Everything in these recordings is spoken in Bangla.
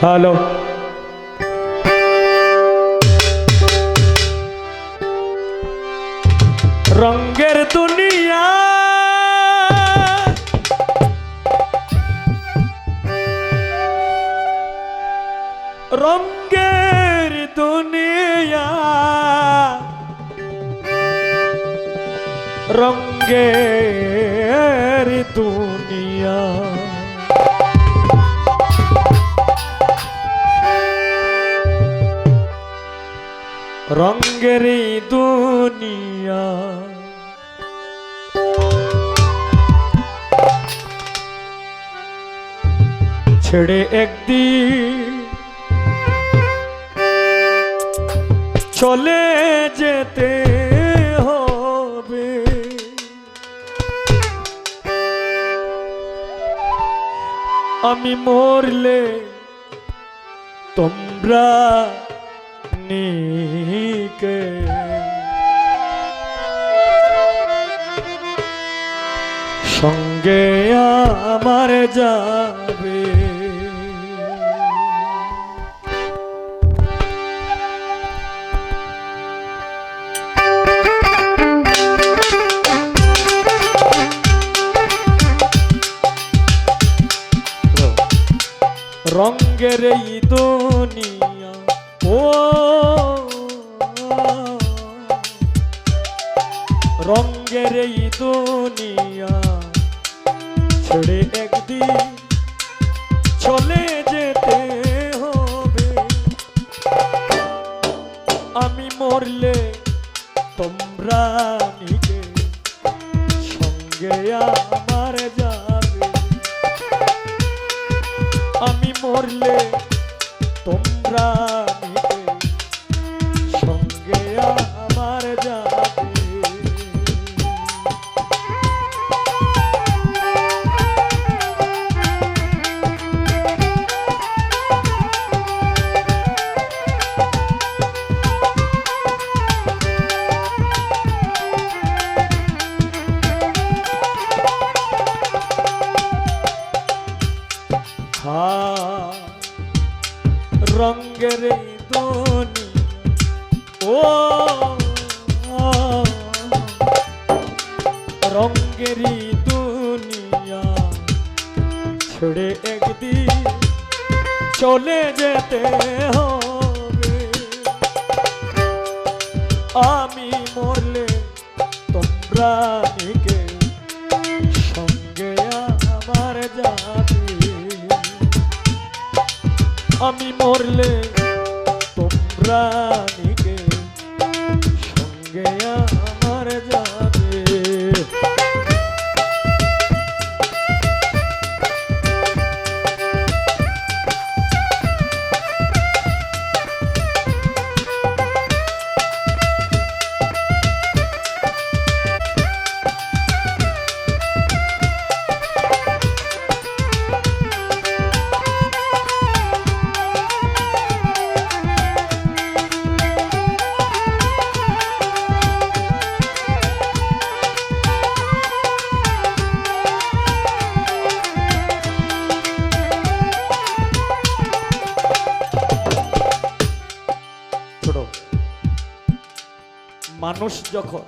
হ্যালো রঙ্গের দুনিয়া। রঙ্গের দুনিয়া। রঙ্গের দুনিয়া। রঙ্গের দুনিয়া। ছেড়ে একদিন চলে যেতে হবে। আমি মরলে তোমরা নিকে সঙ্গে আমার যাবে রঙ্গের এই দুনিয়া ও রঙ্গের এই দুনিয়া ছেড়ে একদিন চলে যেতে হবে। আমি মরলে তোমরা নিজে সঙ্গে আমার যাবে। আমি মরলে তোমরা রঙ্গের এই ও রঙ্গেরই দুনিয়া ছেড়ে একদিন চলে যেতে হবে। আমি মরলে তোমরা নিকে আমি মরলে তোমরা নিকে সঙ্গে আমার মানুষ যখন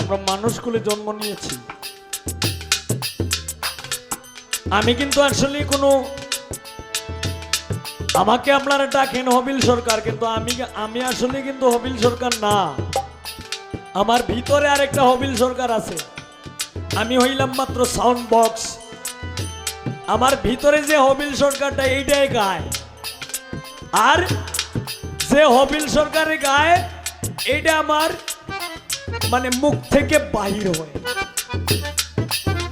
আমরা মানুষগুলো জন্ম নিয়েছি, আমি কিন্তু আসলে কোনো আমাকে আপনারা ডাকেন হবিল সরকার, কিন্তু আমি আমি আসলে কিন্তু হবিল সরকার না। আমার ভিতরে আরেকটা হবিল সরকার আছে। আমি হইলাম মাত্র সাউন্ড বক্স আমার ভিতরে যে হবিল সরকারটা এইটাই গায়। আর যে হবিল সরকারের গায়ে এটা আমার মানে মুখ থেকে বাহির হয়।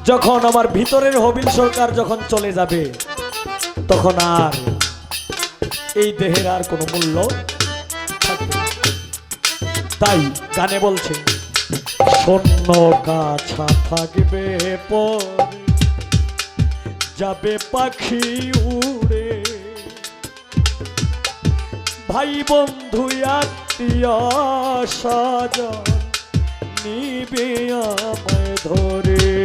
যখন আমার ভিতরের হবিল সরকার যখন চলে যাবে, তখন আর এই দেহের আর কোনো মূল্য তাই গানে বলছে, শূন্য কাছা থাকবে যাবে পাখি উড়ে। ভাই বন্ধু আত্মীয় স্বজন নিবে আমায় ধরে।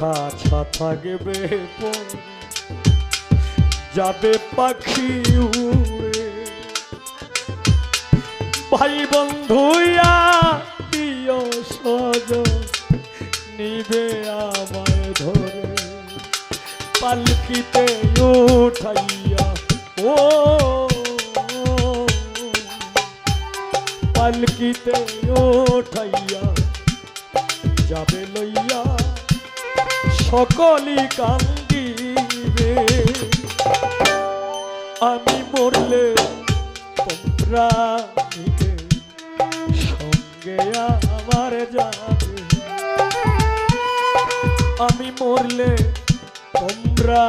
কাছা থাকবে পরে, যাবে পাখি উড়ে। ভাই বন্ধুয়া প্রিয় সজ। নিবে আমায় ধরে। পালকিতে উঠাইয়া ও। পালকিতে উঠাইয়া যাবে লইয়া সকলি কান্দিবে। আমি মরলে তোমরা সঙ্গে আমার যাবে। আমি মরলে তোমরা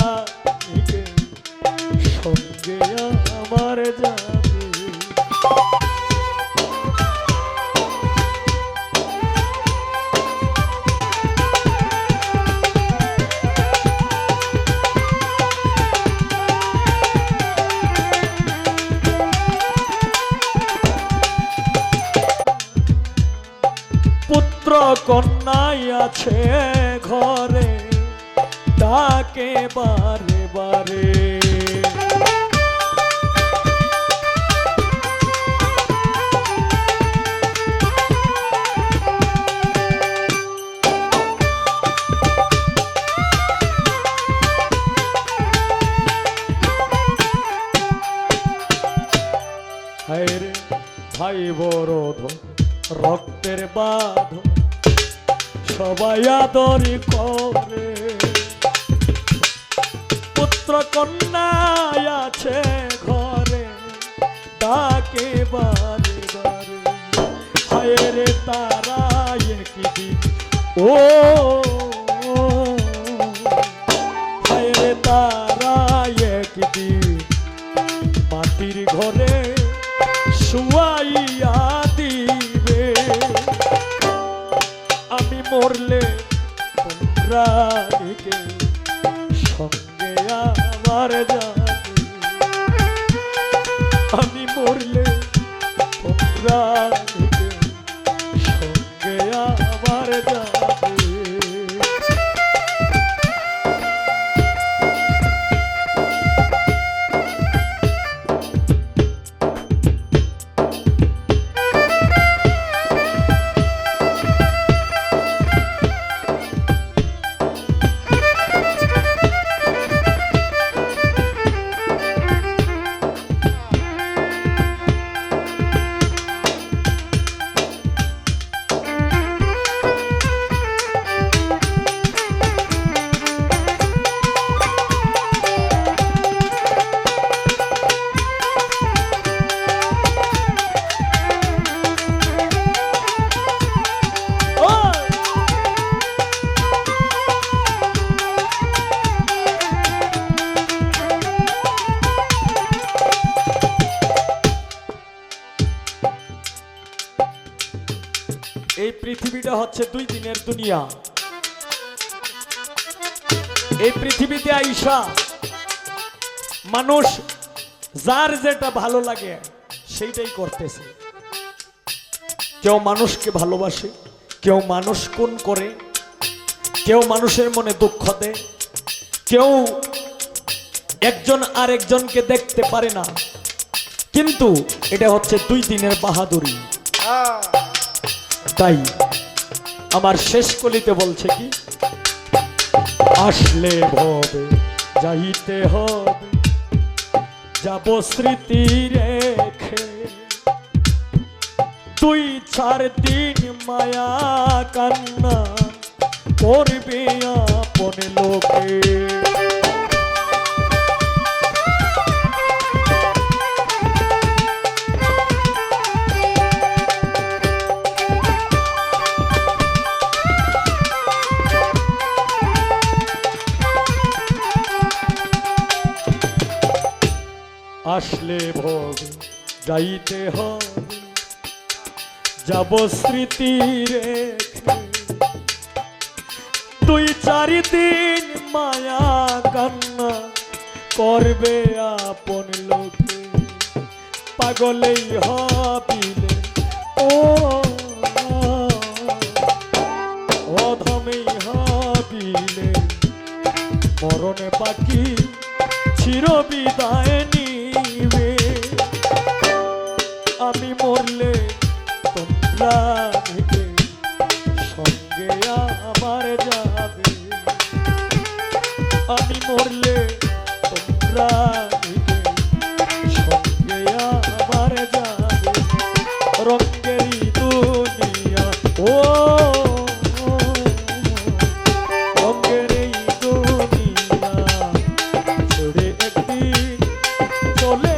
সঙ্গে আমার যাবে। আছে ঘরে তাকে বারে বারে। ভাই বরধ রক্তের বাঁধ সবাই আদরি করে। পুত্র কন্যা আছে ঘরে তাকে বারে বারে হায়রে তারা একদিন ও এই পৃথিবীটা হচ্ছে দুই দিনের দুনিয়া। এই পৃথিবীতে আইসা মানুষ যার যেটা ভালো লাগে সেইটাই করতেছে। কেউ মানুষকে ভালোবাসে, কেউ মানুষ কোন করে, কেউ মানুষের মনে দুঃখ দেয়, কেউ একজন আর একজনকে দেখতে পারে না। কিন্তু এটা হচ্ছে দুই দিনের বাহাদুরি। তাই আমার শেষ কলিতে বলছে কি, আসলে ভবে, যাইতে হবে, যাব স্মৃতি রেখে। তুই চার দিন মায়া কান্না, করবে আপন লোকে। আসলে ভোগ যাইতে হবে যাব স্মৃতি তুই চারিদিন মায়া কান্না করবে আপন লোকে। পাগলেই হবিলে ও অধমেই হবিলে। মরণে পাখি চিরবিদায় আমার যাবে। আমি মরলে তোমরা সঙ্গে আমার যাবে। রঙ্গেরই দুনিয়া, ও রঙ্গেরই দুনিয়া, ছেড়ে একদিন চলে